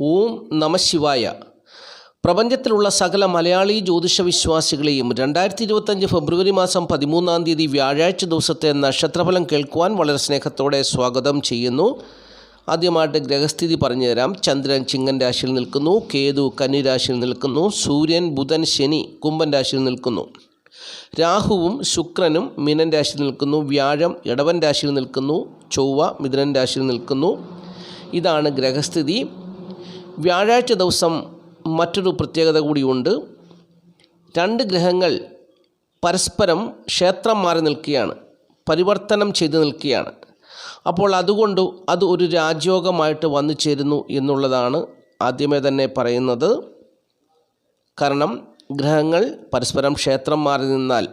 ഓം നമശിവായ പ്രപഞ്ചത്തിലുള്ള സകല മലയാളി ജ്യോതിഷ വിശ്വാസികളെയും രണ്ടായിരത്തി ഇരുപത്തഞ്ച് ഫെബ്രുവരി മാസം പതിമൂന്നാം തീയതി വ്യാഴാഴ്ച ദിവസത്തെ നക്ഷത്രഫലം കേൾക്കുവാൻ വളരെ സ്നേഹത്തോടെ സ്വാഗതം ചെയ്യുന്നു. ആദ്യമായിട്ട് ഗ്രഹസ്ഥിതി പറഞ്ഞു തരാം. ചന്ദ്രൻ ചിങ്ങൻ രാശിയിൽ നിൽക്കുന്നു. കേതു കന്നി രാശിയിൽ നിൽക്കുന്നു. സൂര്യൻ ബുധൻ ശനി കുംഭൻ രാശിയിൽ നിൽക്കുന്നു. രാഹുവും ശുക്രനും മീനൻ രാശിയിൽ നിൽക്കുന്നു. വ്യാഴം ഇടവൻ രാശിയിൽ നിൽക്കുന്നു. ചൊവ്വ മിഥുനൻ രാശിയിൽ നിൽക്കുന്നു. ഇതാണ് ഗ്രഹസ്ഥിതി. വ്യാഴാഴ്ച ദിവസം മറ്റൊരു പ്രത്യേകത കൂടിയുണ്ട്. രണ്ട് ഗ്രഹങ്ങൾ പരസ്പരം ക്ഷേത്രം മാറി നിൽക്കുകയാണ് പരിവർത്തനം ചെയ്തു നിൽക്കുകയാണ്. അപ്പോൾ അതുകൊണ്ട് അത് ഒരു രാജയോഗമായിട്ട് വന്നു ചേരുന്നു എന്നുള്ളതാണ് ആദ്യമേ തന്നെ പറയുന്നത്. കാരണം ഗ്രഹങ്ങൾ പരസ്പരം ക്ഷേത്രം മാറി നിന്നാൽ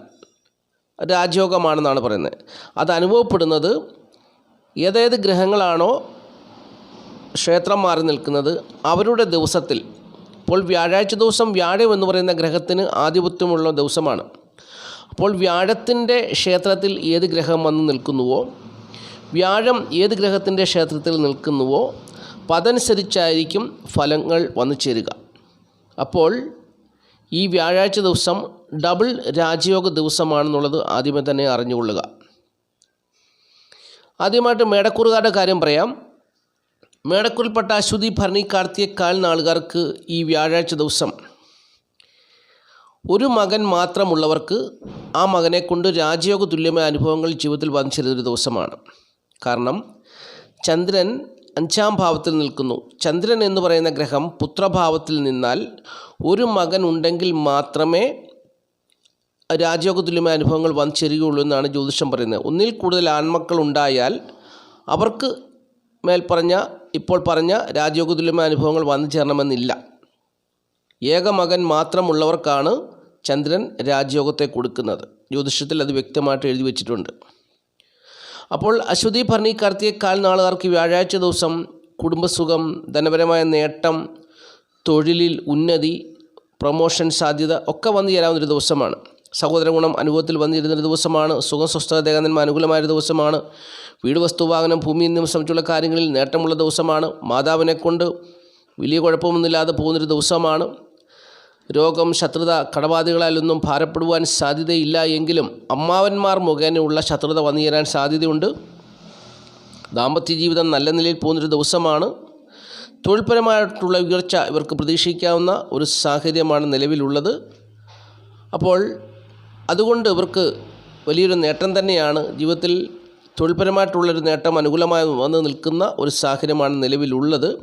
രാജയോഗമാണെന്നാണ് പറയുന്നത്. അത് അനുഭവപ്പെടുന്നത് ഏതേത് ഗ്രഹങ്ങളാണോ ക്ഷേത്രം മാറി നിൽക്കുന്നത് അവരുടെ ദിവസത്തിൽ. അപ്പോൾ വ്യാഴാഴ്ച ദിവസം വ്യാഴം എന്ന് പറയുന്ന ഗ്രഹത്തിന് ആധിപത്യമുള്ള ദിവസമാണ്. അപ്പോൾ വ്യാഴത്തിന്റെ ക്ഷേത്രത്തിൽ ഏത് ഗ്രഹം വന്ന് നിൽക്കുന്നുവോ വ്യാഴം ഏത് ഗ്രഹത്തിന്റെ ക്ഷേത്രത്തിൽ നിൽക്കുന്നുവോ അതനുസരിച്ചായിരിക്കും ഫലങ്ങൾ വന്നു ചേരുക. അപ്പോൾ ഈ വ്യാഴാഴ്ച ദിവസം ഡബിൾ രാജയോഗ ദിവസമാണെന്നുള്ളത് ആദ്യമേ തന്നെ അറിഞ്ഞുകൊള്ളുക. ആദ്യമായിട്ട് മേടക്കൂറുകാരുടെ കാര്യം പറയാം. മേടക്കൂറിൽപ്പെട്ട അശ്വതി ഭരണി കാർത്തിയക്കാൽ നാളുകാർക്ക് ഈ വ്യാഴാഴ്ച ദിവസം ഒരു മകൻ മാത്രമുള്ളവർക്ക് ആ മകനെ കൊണ്ട് രാജയോഗ തുല്യമായ അനുഭവങ്ങൾ ജീവിതത്തിൽ വന്നിച്ചിരുന്നൊരു ദിവസമാണ്. കാരണം ചന്ദ്രൻ അഞ്ചാം ഭാവത്തിൽ നിൽക്കുന്നു. ചന്ദ്രൻ എന്ന് പറയുന്ന ഗ്രഹം പുത്രഭാവത്തിൽ നിന്നാൽ ഒരു മകൻ ഉണ്ടെങ്കിൽ മാത്രമേ രാജയോഗ തുല്യമായ അനുഭവങ്ങൾ വന്നു ചേരുകയുള്ളൂ എന്നാണ് ജ്യോതിഷം പറയുന്നത്. ഒന്നിൽ കൂടുതൽ ആൺമക്കൾ ഉണ്ടായാൽ അവർക്ക് മേൽപ്പറഞ്ഞ ഇപ്പോൾ പറഞ്ഞ രാജയോഗതുല്യമായ അനുഭവങ്ങൾ വന്നു ചേരണമെന്നില്ല. ഏകമകൻ മാത്രമുള്ളവർക്കാണ് ചന്ദ്രൻ രാജയോഗത്തെ കൊടുക്കുന്നത്. ജ്യോതിഷത്തിൽ അത് വ്യക്തമായിട്ട് എഴുതി വച്ചിട്ടുണ്ട്. അപ്പോൾ അശ്വതി ഭരണി കാർത്തികക്കാൽ നാളുകാർക്ക് വ്യാഴാഴ്ച ദിവസം കുടുംബസുഖം ധനപരമായ നേട്ടം തൊഴിലിൽ ഉന്നതി പ്രൊമോഷൻ സാധ്യത ഒക്കെ വന്നു ചേരാവുന്നൊരു ദിവസമാണ്. സഹോദര ഗുണം അനുഭവത്തിൽ വന്നിരുന്നൊരു ദിവസമാണ്. സുഖം സ്വസ്ഥത ദേഹനന്മ അനുകൂലമായൊരു ദിവസമാണ്. വീട് വസ്തു വാഹനം ഭൂമി എന്നിവ സംബന്ധിച്ചുള്ള കാര്യങ്ങളിൽ നേട്ടമുള്ള ദിവസമാണ്. മാതാവിനെ കൊണ്ട് വലിയ കുഴപ്പമൊന്നുമില്ലാതെ പോകുന്നൊരു ദിവസമാണ്. രോഗം ശത്രുത കടബാധകളാലൊന്നും ഭാരപ്പെടുവാൻ സാധ്യതയില്ല എങ്കിലും അമ്മാവന്മാർ മുഖേനയുള്ള ശത്രുത വന്നു ചേരാൻ സാധ്യതയുണ്ട്. ദാമ്പത്യ ജീവിതം നല്ല നിലയിൽ പോകുന്നൊരു ദിവസമാണ്. തൊഴിൽപരമായിട്ടുള്ള ഉയർച്ച ഇവർക്ക് പ്രതീക്ഷിക്കാവുന്ന ഒരു സാഹചര്യമാണ് നിലവിലുള്ളത്. അപ്പോൾ അതുകൊണ്ട് ഇവർക്ക് വലിയൊരു നേട്ടം തന്നെയാണ്. ജീവിതത്തിൽ തൊഴിൽപരമായിട്ടുള്ളൊരു നേട്ടം അനുകൂലമായി വന്ന് നിൽക്കുന്ന ഒരു സാഹചര്യമാണ് നിലവിലുള്ളത്.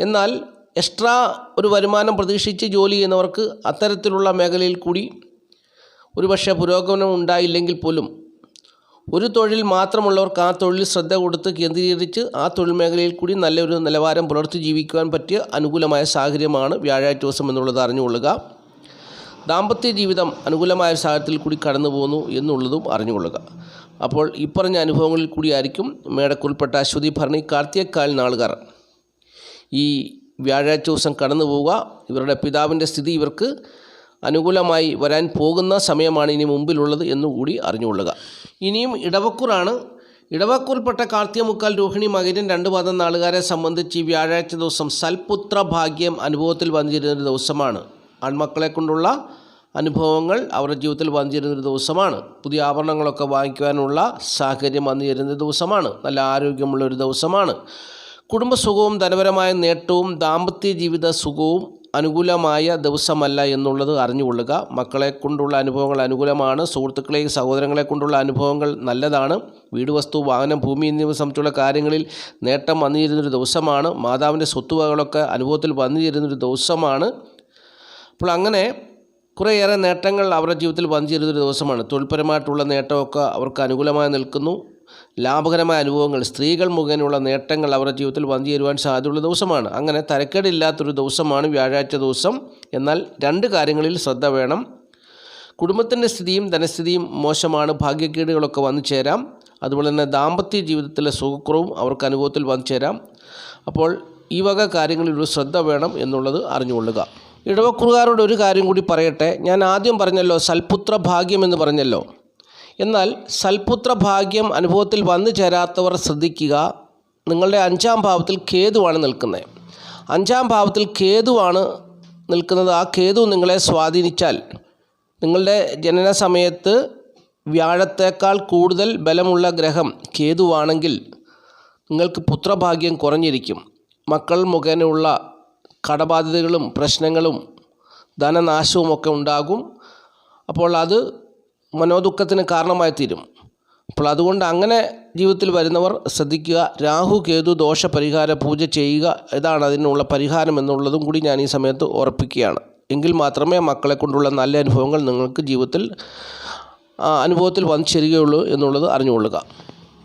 എന്നാൽ എക്സ്ട്രാ ഒരു വരുമാനം പ്രതീക്ഷിച്ച് ജോലി ചെയ്യുന്നവർക്ക് അത്തരത്തിലുള്ള മേഖലയിൽ കൂടി ഒരുപക്ഷെ പുരോഗമനം ഉണ്ടായില്ലെങ്കിൽ പോലും ഒരു തൊഴിൽ മാത്രമുള്ളവർക്ക് ആ തൊഴിൽ ശ്രദ്ധ കൊടുത്ത് കേന്ദ്രീകരിച്ച് ആ തൊഴിൽ മേഖലയിൽ കൂടി നല്ലൊരു നിലവാരം പുലർത്തി ജീവിക്കുവാൻ പറ്റിയ അനുകൂലമായ സാഹചര്യമാണ് വ്യാഴാഴ്ച ദിവസം എന്നുള്ളത് അറിഞ്ഞുകൊള്ളുക. ദാമ്പത്യ ജീവിതം അനുകൂലമായ സാഹചര്യത്തിൽ കൂടി കടന്നു പോകുന്നു എന്നുള്ളതും അറിഞ്ഞുകൊള്ളുക. അപ്പോൾ ഇപ്പറഞ്ഞ അനുഭവങ്ങളിൽ കൂടിയായിരിക്കും മേടക്കുൾപ്പെട്ട അശ്വതി ഭരണി കാർത്തികക്കാൽ നാളുകാർ ഈ വ്യാഴാഴ്ച ദിവസം കടന്നു പോവുക. ഇവരുടെ പിതാവിന്റെ സ്ഥിതി ഇവർക്ക് അനുകൂലമായി വരാൻ പോകുന്ന സമയമാണ് ഇനി മുമ്പിലുള്ളത് എന്നുകൂടി അറിഞ്ഞുകൊള്ളുക. ഇനിയും ഇടവക്കുറാണ്. ഇടവക്കുൽപ്പെട്ട കാർത്തിക മുക്കാൽ രോഹിണി മകരൻ രണ്ട് പാദം നാളുകാരെ സംബന്ധിച്ച് ഈ വ്യാഴാഴ്ച ദിവസം സൽപുത്ര ഭാഗ്യം അനുഭവത്തിൽ വന്നിരുന്ന ദിവസമാണ്. ആൺമക്കളെ കൊണ്ടുള്ള അനുഭവങ്ങൾ അവരുടെ ജീവിതത്തിൽ വന്നിരുന്ന ഒരു ദിവസമാണ്. പുതിയ ആഭരണങ്ങളൊക്കെ വാങ്ങിക്കുവാനുള്ള സാഹചര്യം വന്നു ദിവസമാണ്. നല്ല ആരോഗ്യമുള്ള ഒരു ദിവസമാണ്. കുടുംബസുഖവും ധനപരമായ നേട്ടവും ദാമ്പത്യ ജീവിത സുഖവും അനുകൂലമായ ദിവസമല്ല എന്നുള്ളത് അറിഞ്ഞുകൊള്ളുക. മക്കളെ കൊണ്ടുള്ള അനുഭവങ്ങൾ അനുകൂലമാണ്. സുഹൃത്തുക്കളെയും സഹോദരങ്ങളെ കൊണ്ടുള്ള അനുഭവങ്ങൾ നല്ലതാണ്. വീട് വസ്തു വാഹനം ഭൂമി എന്നിവ സംബന്ധിച്ചുള്ള കാര്യങ്ങളിൽ നേട്ടം വന്നു ചേരുന്നൊരു ദിവസമാണ്. മാതാവിന്റെ സ്വത്തുവകകളൊക്കെ അനുഭവത്തിൽ വന്നു ചേരുന്നൊരു ദിവസമാണ്. അപ്പോൾ അങ്ങനെ കുറേയേറെ നേട്ടങ്ങൾ അവരുടെ ജീവിതത്തിൽ വന്നു ചേരുന്നൊരു ദിവസമാണ്. തൊഴിൽപരമായിട്ടുള്ള നേട്ടമൊക്കെ അവർക്ക് അനുകൂലമായി നിൽക്കുന്നു. ലാഭകരമായ അനുഭവങ്ങൾ സ്ത്രീകൾ മുഖേനയുള്ള നേട്ടങ്ങൾ അവരുടെ ജീവിതത്തിൽ വന്നു ചേരുവാൻ സാധ്യതയുള്ള ദിവസമാണ്. അങ്ങനെ തരക്കേടില്ലാത്തൊരു ദിവസമാണ് വ്യാഴാഴ്ച ദിവസം. എന്നാൽ രണ്ട് കാര്യങ്ങളിൽ ശ്രദ്ധ വേണം. കുടുംബത്തിന്റെ സ്ഥിതിയും ധനസ്ഥിതിയും മോശമാണ്. ഭാഗ്യക്കേടുകളൊക്കെ വന്നു ചേരാം. അതുപോലെ തന്നെ ദാമ്പത്യ ജീവിതത്തിലെ സുഖക്കുറവും അവർക്ക് അനുഭവത്തിൽ വന്നു ചേരാം. അപ്പോൾ ഈ വക കാര്യങ്ങളിൽ ഒരു ശ്രദ്ധ വേണം എന്നുള്ളത് അറിഞ്ഞുകൊള്ളുക. ഇടവക്കുറുകാരോട് ഒരു കാര്യം കൂടി പറയട്ടെ. ഞാൻ ആദ്യം പറഞ്ഞല്ലോ സൽപുത്ര ഭാഗ്യം എന്ന് പറഞ്ഞല്ലോ. എന്നാൽ സൽപുത്ര ഭാഗ്യം അനുഭവത്തിൽ വന്നു ചേരാത്തവർ ശ്രദ്ധിക്കുക നിങ്ങളുടെ അഞ്ചാം ഭാവത്തിൽ കേതുവാണ് നിൽക്കുന്നത് അഞ്ചാം ഭാവത്തിൽ കേതുവാണ് നിൽക്കുന്നത്. ആ കേതു നിങ്ങളെ സ്വാധീനിച്ചാൽ നിങ്ങളുടെ ജനന സമയത്ത് വ്യാഴത്തേക്കാൾ കൂടുതൽ ബലമുള്ള ഗ്രഹം കേതുവാണെങ്കിൽ നിങ്ങൾക്ക് പുത്രഭാഗ്യം കുറഞ്ഞിരിക്കും. മക്കൾ മുഖേനയുള്ള കടബാധ്യതകളും പ്രശ്നങ്ങളും ധനനാശവും ഒക്കെ ഉണ്ടാകും. അപ്പോൾ അത് മനോദുഃഖത്തിന് കാരണമായി തീരും. അപ്പോൾ അതുകൊണ്ട് അങ്ങനെ ജീവിതത്തിൽ വരുന്നവർ ശ്രദ്ധിക്കുക. രാഹു കേതു ദോഷ പരിഹാര പൂജ ചെയ്യുക ഇതാണ് അതിനുള്ള പരിഹാരം എന്നുള്ളതും കൂടി ഞാൻ ഈ സമയത്ത് ഉറപ്പിക്കുകയാണ്. എങ്കിൽ മാത്രമേ മക്കളെ കൊണ്ടുള്ള നല്ല അനുഭവങ്ങൾ നിങ്ങൾക്ക് ജീവിതത്തിൽ അനുഭവത്തിൽ വന്നു ചേരുകയുള്ളൂ എന്നുള്ളത് അറിഞ്ഞുകൊള്ളുക.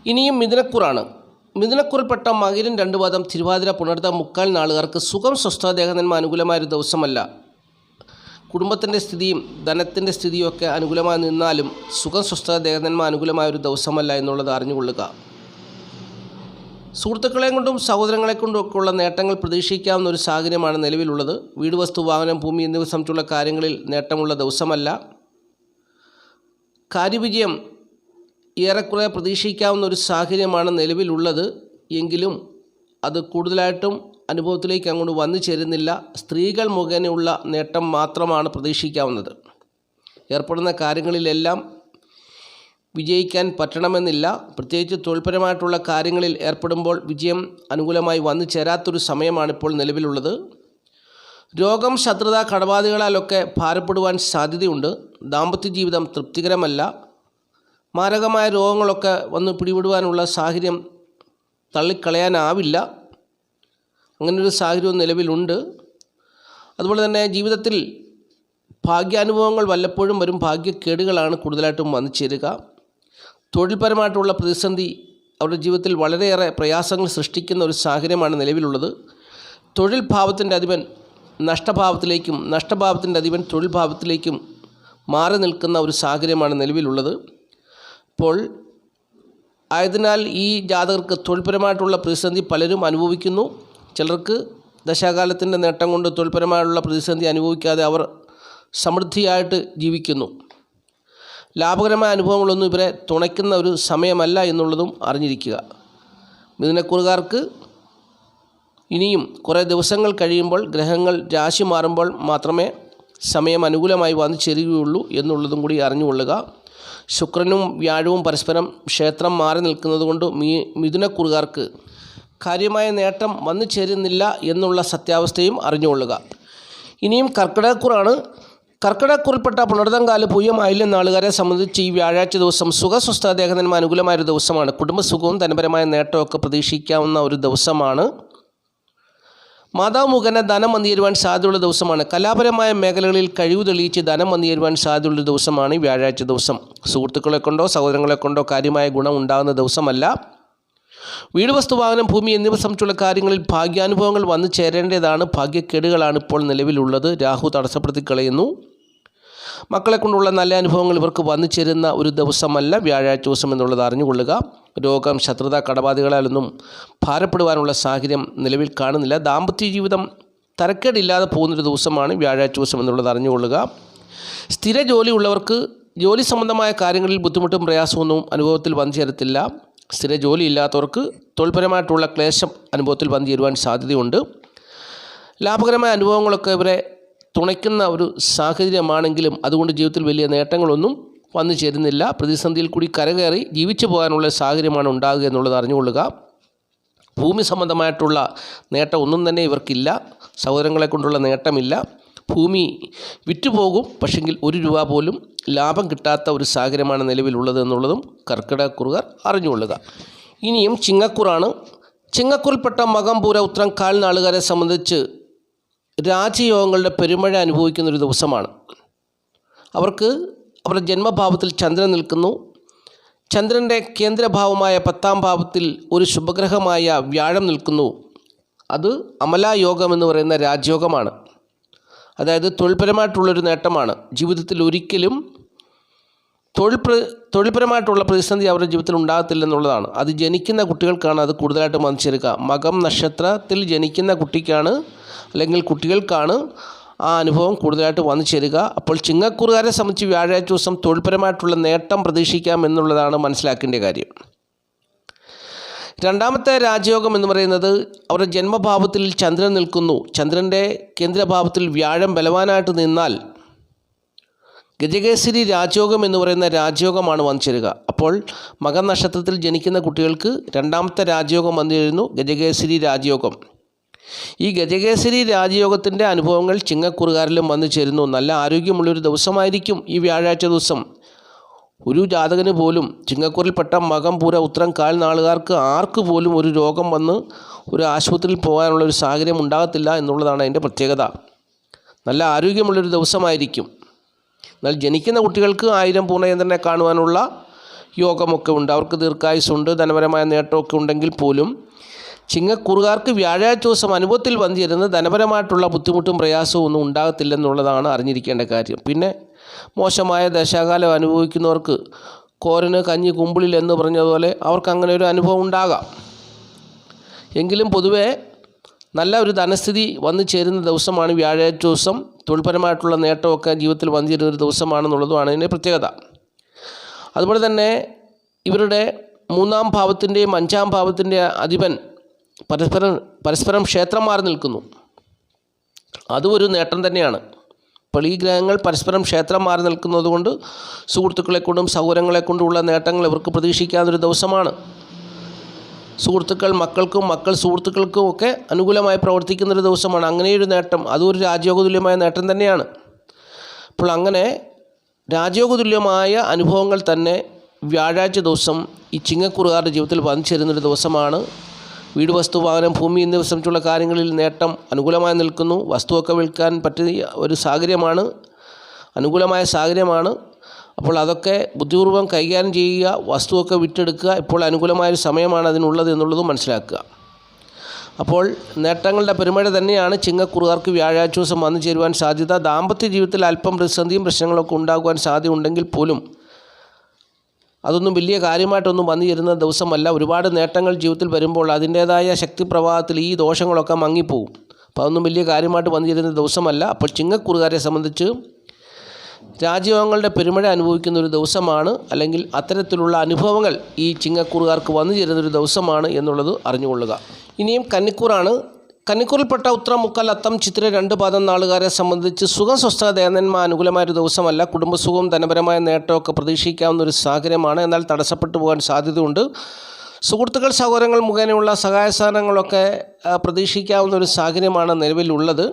ഇനിയും മിഥുനക്കുറാണ്. മിഥുനക്കുറിൽപ്പെട്ട മകിരൻ രണ്ട് പാദം തിരുവാതിര പുണർത്ത മുക്കാൽ നാളുകാർക്ക് സുഖം സ്വസ്ഥദേഹനന്മ അനുകൂലമായൊരു ദിവസമല്ല. കുടുംബത്തിന്റെ സ്ഥിതിയും ധനത്തിന്റെ സ്ഥിതിയും ഒക്കെ അനുകൂലമായി നിന്നാലും സുഖം സ്വസ്ഥ ദേഹനന്മ അനുകൂലമായ ഒരു ദിവസമല്ല എന്നുള്ളത് അറിഞ്ഞുകൊള്ളുക. സുഹൃത്തുക്കളെ കൊണ്ടും സഹോദരങ്ങളെ കൊണ്ടും ഒക്കെയുള്ള നേട്ടങ്ങൾ പ്രതീക്ഷിക്കാവുന്ന ഒരു സാഹചര്യമാണ് നിലവിലുള്ളത്. വീട് വസ്തു വാഹനം ഭൂമി എന്നിവ സംബന്ധിച്ചുള്ള കാര്യങ്ങളിൽ നേട്ടമുള്ള ദിവസമല്ല. കാര്യവിജയം ഏറെക്കുറെ പ്രതീക്ഷിക്കാവുന്ന ഒരു സാഹചര്യമാണ് നിലവിലുള്ളത്. എങ്കിലും അത് കൂടുതലായിട്ടും അനുഭവത്തിലേക്ക് അങ്ങോട്ട് വന്നു ചേരുന്നില്ല. സ്ത്രീകൾ മുഖേനയുള്ള നേട്ടം മാത്രമാണ് പ്രതീക്ഷിക്കാവുന്നത്. ഏർപ്പെടുന്ന കാര്യങ്ങളിലെല്ലാം വിജയിക്കാൻ പറ്റണമെന്നില്ല. പ്രത്യേകിച്ച് തൊഴിൽപരമായിട്ടുള്ള കാര്യങ്ങളിൽ ഏർപ്പെടുമ്പോൾ വിജയം അനുകൂലമായി വന്നു ചേരാത്തൊരു സമയമാണിപ്പോൾ നിലവിലുള്ളത്. രോഗം ശത്രുത കടബാധകളാലൊക്കെ ഭാരപ്പെടുവാൻ സാധ്യതയുണ്ട്. ദാമ്പത്യ ജീവിതം തൃപ്തികരമല്ല. മാരകമായ രോഗങ്ങളൊക്കെ വന്ന് പിടിപെടുവാനുള്ള സാഹചര്യം തള്ളിക്കളയാനാവില്ല. അങ്ങനൊരു സാഹചര്യവും നിലവിലുണ്ട്. അതുപോലെ തന്നെ ജീവിതത്തിൽ ഭാഗ്യാനുഭവങ്ങൾ വല്ലപ്പോഴും വരും. ഭാഗ്യക്കേടുകളാണ് കൂടുതലായിട്ടും വന്നു ചേരുക. തൊഴിൽപരമായിട്ടുള്ള പ്രതിസന്ധി അവരുടെ ജീവിതത്തിൽ വളരെയേറെ പ്രയാസങ്ങൾ സൃഷ്ടിക്കുന്ന ഒരു സാഹചര്യമാണ് നിലവിലുള്ളത്. തൊഴിൽ ഭാവത്തിന്റെ അധിപൻ നഷ്ടഭാവത്തിലേക്കും നഷ്ടഭാവത്തിന്റെ അധിപൻ തൊഴിൽ ഭാവത്തിലേക്കും മാറി നിൽക്കുന്ന ഒരു സാഹചര്യമാണ് നിലവിലുള്ളത്. ഇപ്പോൾ ആയതിനാൽ ഈ ജാതകർക്ക് തൊഴിൽപരമായിട്ടുള്ള പ്രതിസന്ധി പലരും അനുഭവിക്കുന്നു. ചിലർക്ക് ദശാകാലത്തിന്റെ നേട്ടം കൊണ്ട് തൊഴിൽപരമായുള്ള പ്രതിസന്ധി അനുഭവിക്കാതെ അവർ സമൃദ്ധിയായിട്ട് ജീവിക്കുന്നു. ലാഭകരമായ അനുഭവങ്ങളൊന്നും ഇവരെ തുണയ്ക്കുന്ന ഒരു സമയമല്ല എന്നുള്ളതും അറിഞ്ഞിരിക്കുക. മിഥുനക്കുറുകാർക്ക് ഇനിയും കുറേ ദിവസങ്ങൾ കഴിയുമ്പോൾ ഗ്രഹങ്ങൾ രാശി മാറുമ്പോൾ മാത്രമേ സമയം അനുകൂലമായി വന്നു ചേരുകയുള്ളൂ എന്നുള്ളതും കൂടി അറിഞ്ഞുകൊള്ളുക. ശുക്രനും വ്യാഴവും പരസ്പരം ക്ഷേത്രം മാറി നിൽക്കുന്നതുകൊണ്ട് മീ മിഥുനക്കുറുകാർക്ക് കാര്യമായ നേട്ടം വന്നു ചേരുന്നില്ല എന്നുള്ള സത്യാവസ്ഥയും അറിഞ്ഞുകൊള്ളുക. ഇനിയും കർക്കിടകക്കുറാണ്. കർക്കിടകക്കുറിൽപ്പെട്ട പുണർതങ്കാൽ പൂയം ആയില്യം നാളുകാരെ സംബന്ധിച്ച് ഈ വ്യാഴാഴ്ച ദിവസം സുഖസ്വസ്ഥ ദേഹനന്മ അനുകൂലമായൊരു ദിവസമാണ്. കുടുംബസുഖവും ധനപരമായ നേട്ടമൊക്കെ പ്രതീക്ഷിക്കാവുന്ന ഒരു ദിവസമാണ്. മാതാവ് മുഖേന ധനം വന്നുചേരുവാൻ സാധ്യതയുള്ള ദിവസമാണ്. കലാപരമായ മേഖലകളിൽ കഴിവ് തെളിയിച്ച് ധനം വന്നുചേരുവാൻ സാധ്യതയുള്ള ദിവസമാണ് ഈ വ്യാഴാഴ്ച ദിവസം. സുഹൃത്തുക്കളെ കൊണ്ടോ സഹോദരങ്ങളെ കൊണ്ടോ കാര്യമായ ഗുണം ഉണ്ടാകുന്ന ദിവസമല്ല. വീട് വസ്തു വാഹനം ഭൂമി എന്നിവ സംബന്ധിച്ചുള്ള കാര്യങ്ങളിൽ ഭാഗ്യാനുഭവങ്ങൾ വന്നു ചേരേണ്ടതാണ്. ഭാഗ്യക്കേടുകളാണ് ഇപ്പോൾ നിലവിലുള്ളത്. രാഹു തടസ്സപ്പെടുത്തി കളയുന്നു. മക്കളെ കൊണ്ടുള്ള നല്ല അനുഭവങ്ങൾ ഇവർക്ക് വന്നു ചേരുന്ന ഒരു ദിവസമല്ല വ്യാഴാഴ്ച ദിവസം എന്നുള്ളത് അറിഞ്ഞുകൊള്ളുക. രോഗം ശത്രുത കടബാധകളാലൊന്നും ഭാരപ്പെടുവാനുള്ള സാഹചര്യം നിലവിൽ കാണുന്നില്ല. ദാമ്പത്യ ജീവിതം തരക്കേടില്ലാതെ പോകുന്നൊരു ദിവസമാണ് വ്യാഴാഴ്ച ദിവസം എന്നുള്ളത് അറിഞ്ഞുകൊള്ളുക. സ്ഥിര ജോലിയുള്ളവർക്ക് ജോലി സംബന്ധമായ കാര്യങ്ങളിൽ ബുദ്ധിമുട്ടും പ്രയാസമൊന്നും അനുഭവത്തിൽ വന്നു ചേരത്തില്ല സ്ഥിര ജോലി ഇല്ലാത്തവർക്ക് തൊഴിൽപരമായിട്ടുള്ള ക്ലേശം അനുഭവത്തിൽ വന്നു ചേരുവാൻ സാധ്യതയുണ്ട്. ലാഭകരമായ അനുഭവങ്ങളൊക്കെ ഇവരെ തുണയ്ക്കുന്ന ഒരു സാഹചര്യമാണെങ്കിലും അതുകൊണ്ട് ജീവിതത്തിൽ വലിയ നേട്ടങ്ങളൊന്നും വന്നു ചേരുന്നില്ല. പ്രതിസന്ധിയിൽ കൂടി കരകയറി ജീവിച്ചു പോകാനുള്ള സാഹചര്യമാണ് ഉണ്ടാകുക എന്നുള്ളത് അറിഞ്ഞുകൊള്ളുക. ഭൂമി സംബന്ധമായിട്ടുള്ള നേട്ടം ഒന്നും തന്നെ ഇവർക്കില്ല. സഹോദരങ്ങളെ കൊണ്ടുള്ള നേട്ടമില്ല. ഭൂമി വിറ്റുപോകും. പക്ഷെങ്കിൽ ഒരു രൂപ പോലും ലാഭം കിട്ടാത്ത ഒരു സാഹചര്യമാണ് നിലവിലുള്ളത് എന്നുള്ളതും കർക്കിടകക്കുറുകാർ അറിഞ്ഞുകൊള്ളുക. ഇനിയും ചിങ്ങക്കുറാണ്. ചിങ്ങക്കുറിൽപ്പെട്ട മകം പൂര ഉത്രം കാൽനാളുകാരെ സംബന്ധിച്ച് രാജയോഗങ്ങളുടെ പെരുമഴ അനുഭവിക്കുന്ന ഒരു ദിവസമാണ്. അവർക്ക് അവരുടെ ജന്മഭാവത്തിൽ ചന്ദ്രൻ നിൽക്കുന്നു. ചന്ദ്രന്റെ കേന്ദ്രഭാവമായ പത്താം ഭാവത്തിൽ ഒരു ശുഭഗ്രഹമായ വ്യാഴം നിൽക്കുന്നു. അത് അമലായോഗം എന്ന് പറയുന്ന രാജയോഗമാണ്. അതായത് തൊഴിൽപരമായിട്ടുള്ളൊരു നേട്ടമാണ്. ജീവിതത്തിൽ ഒരിക്കലും തൊഴിൽ പ്ര തൊഴിൽപരമായിട്ടുള്ള പ്രതിസന്ധി അവരുടെ ജീവിതത്തിൽ ഉണ്ടാകത്തില്ലെന്നുള്ളതാണ് അത് ജനിക്കുന്ന കുട്ടികൾക്കാണ് അത് കൂടുതലായിട്ട് വന്നു ചേരുക മകം നക്ഷത്രത്തിൽ ജനിക്കുന്ന കുട്ടിക്കാണ് അല്ലെങ്കിൽ കുട്ടികൾക്കാണ് ആ അനുഭവം കൂടുതലായിട്ട് വന്നു ചേരുക അപ്പോൾ ചിങ്ങക്കൂറുകാരെ സംബന്ധിച്ച് വ്യാഴാഴ്ച ദിവസം തൊഴിൽപരമായിട്ടുള്ള നേട്ടം പ്രതീക്ഷിക്കാം എന്നുള്ളതാണ് മനസ്സിലാക്കേണ്ട കാര്യം. രണ്ടാമത്തെ രാജയോഗം എന്ന് പറയുന്നത് അവരുടെ ജന്മഭാവത്തിൽ ചന്ദ്രൻ നിൽക്കുന്നു. ചന്ദ്രന്റെ കേന്ദ്രഭാവത്തിൽ വ്യാഴം ബലവാനായിട്ട് നിന്നാൽ ഗജകേസരി രാജയോഗം എന്ന് പറയുന്ന രാജയോഗമാണ് വന്നു ചേരുക അപ്പോൾ മകനക്ഷത്രത്തിൽ ജനിക്കുന്ന കുട്ടികൾക്ക് രണ്ടാമത്തെ രാജയോഗം വന്നു ചേരുന്നു ഗജകേസരി രാജയോഗം. ഈ ഗജകേസരി രാജയോഗത്തിന്റെ അനുഭവങ്ങൾ ചിങ്ങക്കുറുകാരിലും വന്നു ചേരുന്നു. നല്ല ആരോഗ്യമുള്ളൊരു ദിവസമായിരിക്കും ഈ വ്യാഴാഴ്ച ദിവസം. ഒരു ജാതകന് പോലും ചിങ്ങക്കൂറിൽപ്പെട്ട മകം പൂര ഉത്തരം കാൽ നാളുകാർക്ക് ആർക്ക് പോലും ഒരു രോഗം വന്ന് ഒരു ആശുപത്രിയിൽ പോകാനുള്ള ഒരു സാഹചര്യം ഉണ്ടാകത്തില്ല എന്നുള്ളതാണ് അതിന്റെ പ്രത്യേകത. നല്ല ആരോഗ്യമുള്ളൊരു ദിവസമായിരിക്കും. എന്നാൽ ജനിക്കുന്ന കുട്ടികൾക്ക് ആയിരം പൂർണചന്ദ്രനെ കാണുവാനുള്ള യോഗമൊക്കെ ഉണ്ട്. അവർക്ക് ദീർഘായുസുണ്ട് ധനപരമായ നേട്ടമൊക്കെ ഉണ്ടെങ്കിൽ പോലും. ചിങ്ങക്കുറുകാർക്ക് വ്യാഴാഴ്ച ദിവസം അനുഭവത്തിൽ വന്നു ചേരുന്ന ധനപരമായിട്ടുള്ള ബുദ്ധിമുട്ടും പ്രയാസവും ഒന്നും ഉണ്ടാകത്തില്ലെന്നുള്ളതാണ് അറിഞ്ഞിരിക്കേണ്ട കാര്യം. പിന്നെ മോശമായ ദശാകാലം അനുഭവിക്കുന്നവർക്ക് കോരന് കഞ്ഞി കുമ്പിളിൽ എന്ന് പറഞ്ഞതുപോലെ അവർക്ക് അങ്ങനെ ഒരു അനുഭവം ഉണ്ടാകാം. എങ്കിലും പൊതുവേ നല്ല ഒരു ധനസ്ഥിതി വന്നു ചേരുന്ന ദിവസമാണ് വ്യാഴാഴ്ച ദിവസം. തൊഴിൽപരമായിട്ടുള്ള നേട്ടമൊക്കെ ജീവിതത്തിൽ വന്നു ചേരുന്ന ഒരു ദിവസമാണെന്നുള്ളതുമാണ് ഇതിന്റെ പ്രത്യേകത. അതുപോലെ തന്നെ ഇവരുടെ മൂന്നാം ഭാവത്തിന്റെയും അഞ്ചാം ഭാവത്തിന്റെ അധിപൻ പരസ്പരം പരസ്പരം ക്ഷേത്രം മാറി നിൽക്കുന്നു. അതും ഒരു നേട്ടം തന്നെയാണ്. അപ്പോൾ ഈ ഗ്രഹങ്ങൾ പരസ്പരം ക്ഷേത്രം മാറി നിൽക്കുന്നതുകൊണ്ട് സുഹൃത്തുക്കളെക്കൊണ്ടും സുഹൃത്തുക്കളെ കൊണ്ടും നേട്ടങ്ങൾ ഇവർക്ക് പ്രതീക്ഷിക്കാവുന്നൊരു ദിവസമാണ്. സുഹൃത്തുക്കൾ മക്കൾക്കും മക്കൾ സുഹൃത്തുക്കൾക്കും ഒക്കെ അനുകൂലമായി പ്രവർത്തിക്കുന്നൊരു ദിവസമാണ്. അങ്ങനെയൊരു നേട്ടം. അതൊരു രാജയോഗതുല്യമായ നേട്ടം തന്നെയാണ്. അപ്പോൾ അങ്ങനെ രാജയോഗതുല്യമായ അനുഭവങ്ങൾ തന്നെ വ്യാഴാഴ്ച ദിവസം ഈ ചിങ്ങക്കുറുകാരുടെ ജീവിതത്തിൽ വന്നു ചേരുന്നൊരു ദിവസമാണ്. വീട് വസ്തു വാഹനം ഭൂമി എന്നിവ സംബന്ധിച്ചുള്ള കാര്യങ്ങളിൽ നേട്ടം അനുകൂലമായി നിൽക്കുന്നു. വസ്തുവൊക്കെ വിൽക്കാൻ പറ്റിയ ഒരു സാഹചര്യമാണ്. അനുകൂലമായ സാഹചര്യമാണ്. അപ്പോൾ അതൊക്കെ ബുദ്ധിപൂർവം കൈകാര്യം ചെയ്യുക വസ്തുവൊക്കെ വിറ്റെടുക്കുക ഇപ്പോൾ അനുകൂലമായൊരു സമയമാണ് അതിനുള്ളത് എന്നുള്ളതും മനസ്സിലാക്കുക. അപ്പോൾ നേട്ടങ്ങളുടെ പെരുമഴ തന്നെയാണ് ചിങ്ങക്കുറുകാർക്ക് വ്യാഴാഴ്ച ദിവസം വന്നു ചേരുവാൻ സാധ്യത. ദാമ്പത്യ ജീവിതത്തിൽ അല്പം പ്രതിസന്ധിയും പ്രശ്നങ്ങളൊക്കെ ഉണ്ടാകുവാൻ സാധ്യതയുണ്ടെങ്കിൽ പോലും അതൊന്നും വലിയ കാര്യമായിട്ടൊന്നും വന്നു ചേരുന്ന ദിവസമല്ല. ഒരുപാട് നേട്ടങ്ങൾ ജീവിതത്തിൽ വരുമ്പോൾ അതിന്റേതായ ശക്തിപ്രവാഹത്തിൽ ഈ ദോഷങ്ങളൊക്കെ മങ്ങിപ്പോവും. അപ്പോൾ അതൊന്നും വലിയ കാര്യമായിട്ട് വന്നു ചേരുന്ന ദിവസമല്ല. അപ്പോൾ ചിങ്ങക്കുറുകാരെ സംബന്ധിച്ച് രാജയോഗങ്ങളുടെ പെരുമഴ അനുഭവിക്കുന്ന ഒരു ദിവസമാണ് അല്ലെങ്കിൽ അത്തരത്തിലുള്ള അനുഭവങ്ങൾ ഈ ചിങ്ങക്കൂറുകാർക്ക് വന്നു ചേരുന്ന ഒരു ദിവസമാണ് എന്നുള്ളത് അറിഞ്ഞുകൊള്ളുക. ഇനിയും കന്നിക്കൂറാണ്. കന്നിക്കൂറിൽപ്പെട്ട ഉത്രം മുക്കാൽ അത്തം ചിത്ര രണ്ട് പാദം നാളുകാരെ സംബന്ധിച്ച് സുഖം സ്വസ്ഥ ദേവന്മാർ അനുകൂലമായ ഒരു ദിവസമല്ല. കുടുംബസുഖവും ധനപരമായ നേട്ടമൊക്കെ പ്രതീക്ഷിക്കാവുന്ന ഒരു സാഹചര്യമാണ്. എന്നാൽ തടസ്സപ്പെട്ടു പോകാൻ സാധ്യതയുണ്ട്. സുഹൃത്തുക്കൾ സഹോദരങ്ങൾ മുഖേനയുള്ള സഹായ സഹകരണങ്ങളൊക്കെ ആ, പ്രതീക്ഷിക്കാവുന്ന ഒരു സാഹചര്യമാണ് നിലവിലുള്ളത്.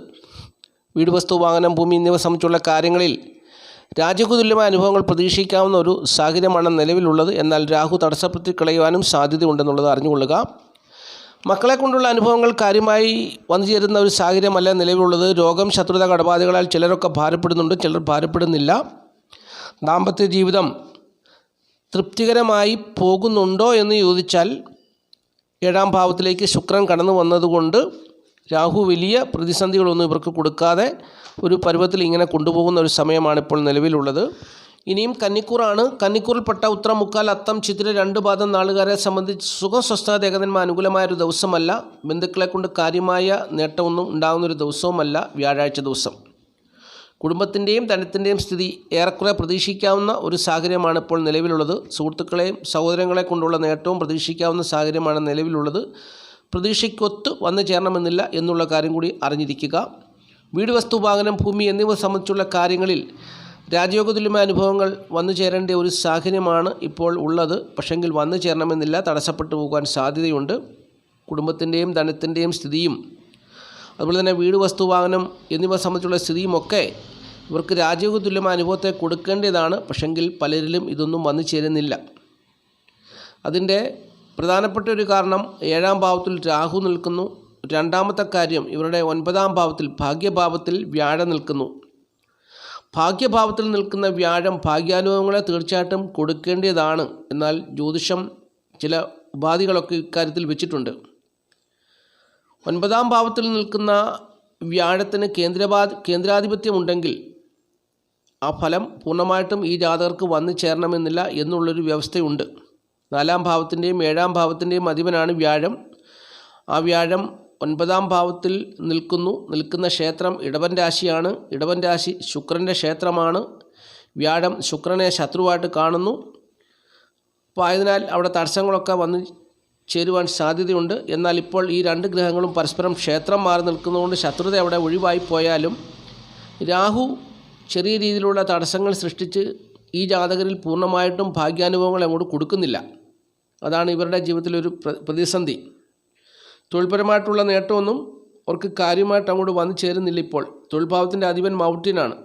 വീട് വസ്തു വാഹനം ഭൂമി എന്നിവ സംബന്ധിച്ചുള്ള കാര്യങ്ങളിൽ രാജകുതുല്യമായ അനുഭവങ്ങൾ പ്രതീക്ഷിക്കാവുന്ന ഒരു സാഹചര്യമാണ് നിലവിലുള്ളത്. എന്നാൽ രാഹു തടസ്സപ്പെടുത്തി കളയുവാനും സാധ്യതയുണ്ടെന്നുള്ളത് അറിഞ്ഞുകൊള്ളുക. മക്കളെ കൊണ്ടുള്ള അനുഭവങ്ങൾ കാര്യമായി വന്നു ചേരുന്ന ഒരു സാഹചര്യമല്ല നിലവിലുള്ളത്. രോഗം ശത്രുത കടബാധകളാൽ ചിലരൊക്കെ ഭാരപ്പെടുന്നുണ്ട് ചിലർ ഭാരപ്പെടുന്നില്ല. ദാമ്പത്യ ജീവിതം തൃപ്തികരമായി പോകുന്നുണ്ടോ എന്ന് ചോദിച്ചാൽ ഏഴാം ഭാവത്തിലേക്ക് ശുക്രൻ കടന്നു വന്നതുകൊണ്ട് രാഹു വലിയ പ്രതിസന്ധികളൊന്നും ഇവർക്ക് കൊടുക്കാതെ ഒരു പരുവത്തിൽ ഇങ്ങനെ കൊണ്ടുപോകുന്ന ഒരു സമയമാണ് ഇപ്പോൾ നിലവിലുള്ളത്. ഇനിയും കന്നിക്കൂറാണ്. കന്നിക്കൂറിൽപ്പെട്ട ഉത്തരം മുക്കാൽ അത്തം ചിത്തിര രണ്ട് പാദം നാളുകാരെ സംബന്ധിച്ച് സുഖസ്വസ്ഥത അനുകൂലമായ ഒരു ദിവസമല്ല. ബന്ധുക്കളെ കൊണ്ട് കാര്യമായ നേട്ടമൊന്നും ഉണ്ടാകുന്ന ഒരു ദിവസവുമല്ല വ്യാഴാഴ്ച ദിവസം. കുടുംബത്തിന്റെയും ധനത്തിന്റെയും സ്ഥിതി ഏറെക്കുറെ പ്രതീക്ഷിക്കാവുന്ന ഒരു സാഹചര്യമാണ് ഇപ്പോൾ നിലവിലുള്ളത്. സുഹൃത്തുക്കളെയും സഹോദരങ്ങളെ കൊണ്ടുള്ള നേട്ടവും പ്രതീക്ഷിക്കാവുന്ന സാഹചര്യമാണ് നിലവിലുള്ളത്. പ്രതീക്ഷയ്ക്കൊത്ത് വന്നു ചേരണമെന്നില്ല എന്നുള്ള കാര്യം കൂടി അറിഞ്ഞിരിക്കുക. വീട് വസ്തു വാഹനം ഭൂമി എന്നിവ സംബന്ധിച്ചുള്ള കാര്യങ്ങളിൽ രാജയോഗതുല്യമായ അനുഭവങ്ങൾ വന്നു ചേരേണ്ട ഒരു സാഹചര്യമാണ് ഇപ്പോൾ ഉള്ളത്. പക്ഷെങ്കിൽ വന്നു ചേരണമെന്നില്ല തടസ്സപ്പെട്ടു പോകാൻ സാധ്യതയുണ്ട്. കുടുംബത്തിന്റെയും ധനത്തിന്റെയും സ്ഥിതിയും അതുപോലെ തന്നെ വീട് വസ്തു വാഹനം എന്നിവ സംബന്ധിച്ചുള്ള സ്ഥിതിയുമൊക്കെ ഇവർക്ക് രാജയോഗ തുല്യമായ അനുഭവത്തെ കൊടുക്കേണ്ടതാണ്. പക്ഷെങ്കിൽ പലരിലും ഇതൊന്നും വന്നു ചേരുന്നില്ല. അതിന്റെ പ്രധാനപ്പെട്ട ഒരു കാരണം ഏഴാം ഭാവത്തിൽ രാഹു നിൽക്കുന്നു. രണ്ടാമത്തെ കാര്യം ഇവരുടെ ഒൻപതാം ഭാവത്തിൽ ഭാഗ്യഭാവത്തിൽ വ്യാഴം നിൽക്കുന്നു. ഭാഗ്യഭാവത്തിൽ നിൽക്കുന്ന വ്യാഴം ഭാഗ്യാനുഭവങ്ങളെ തീർച്ചയായിട്ടും കൊടുക്കേണ്ടതാണ് എന്നാൽ ജ്യോതിഷം ചില ഉപാധികളൊക്കെ ഇക്കാര്യത്തിൽ വെച്ചിട്ടുണ്ട്. ഒൻപതാം ഭാവത്തിൽ നിൽക്കുന്ന വ്യാഴത്തിന് കേന്ദ്രപാ കേന്ദ്രാധിപത്യമുണ്ടെങ്കിൽ ആ ഫലം പൂർണമായിട്ടും ഈ ജാതകർക്ക് വന്നു ചേരണമെന്നില്ല എന്നുള്ളൊരു വ്യവസ്ഥയുണ്ട്. നാലാം ഭാവത്തിന്റെയും ഏഴാം ഭാവത്തിന്റെയും അധിപനാണ് വ്യാഴം. ആ വ്യാഴം ഒൻപതാം ഭാവത്തിൽ നിൽക്കുന്നു. നിൽക്കുന്ന ക്ഷേത്രം ഇടവൻ രാശിയാണ്. ഇടവൻ രാശി ശുക്രന്റെ ക്ഷേത്രമാണ്. വ്യാഴം ശുക്രനെ ശത്രുവായിട്ട് കാണുന്നു. അപ്പോൾ ആയതിനാൽ അവിടെ തടസ്സങ്ങളൊക്കെ വന്ന് ചേരുവാൻ സാധ്യതയുണ്ട്. എന്നാൽ ഇപ്പോൾ ഈ രണ്ട് ഗ്രഹങ്ങളും പരസ്പരം ക്ഷേത്രം മാറി നിൽക്കുന്നതുകൊണ്ട് ശത്രുത അവിടെ ഒഴിവായി പോയാലും രാഹു ചെറിയ രീതിയിലുള്ള തടസ്സങ്ങൾ സൃഷ്ടിച്ച് ഈ ജാതകരിൽ പൂർണമായിട്ടും ഭാഗ്യാനുഭവങ്ങൾ അങ്ങോട്ട് കൊടുക്കുന്നില്ല. അതാണ് ഇവരുടെ ജീവിതത്തിലൊരു പ്ര- പ്രതിസന്ധി. തൊഴിൽപരമായിട്ടുള്ള നേട്ടമൊന്നും അവർക്ക് കാര്യമായിട്ട് അങ്ങോട്ട് വന്നു ചേരുന്നില്ല ഇപ്പോൾ. തൊഴിൽ ഭാവത്തിന്റെ അധിപൻ മൗട്ടിനാണ്.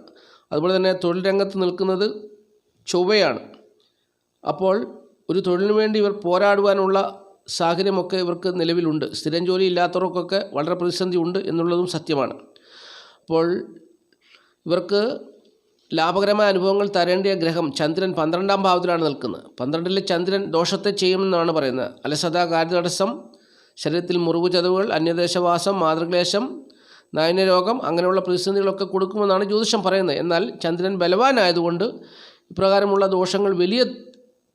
അതുപോലെ തന്നെ തൊഴിൽ രംഗത്ത് നിൽക്കുന്നത് ചൊവ്വയാണ്. അപ്പോൾ ഒരു തൊഴിലിന് വേണ്ടി ഇവർ പോരാടുവാനുള്ള സാഹചര്യമൊക്കെ ഇവർക്ക് നിലവിലുണ്ട്. സ്ഥിരം ജോലി ഇല്ലാത്തവർക്കൊക്കെ വളരെ പ്രതിസന്ധി ഉണ്ട് എന്നുള്ളതും സത്യമാണ്. അപ്പോൾ ഇവർക്ക് ലാഭകരമായ അനുഭവങ്ങൾ തരേണ്ടിയ ഗ്രഹം ചന്ദ്രൻ പന്ത്രണ്ടാം ഭാവത്തിലാണ് നിൽക്കുന്നത്. പന്ത്രണ്ടിലെ ചന്ദ്രൻ ദോഷത്തെ ചെയ്യുമെന്നാണ് പറയുന്നത്. അലസത കാര്യതടസ്സം ശരീരത്തിൽ മുറിവ് ചതവുകൾ അന്യദേശവാസം മാതൃക്ലേശം നയനരോഗം അങ്ങനെയുള്ള പ്രതിസന്ധികളൊക്കെ കൊടുക്കുമെന്നാണ് ജ്യോതിഷം പറയുന്നത്. എന്നാൽ ചന്ദ്രൻ ബലവാനായതുകൊണ്ട് ഇപ്രകാരമുള്ള ദോഷങ്ങൾ വലിയ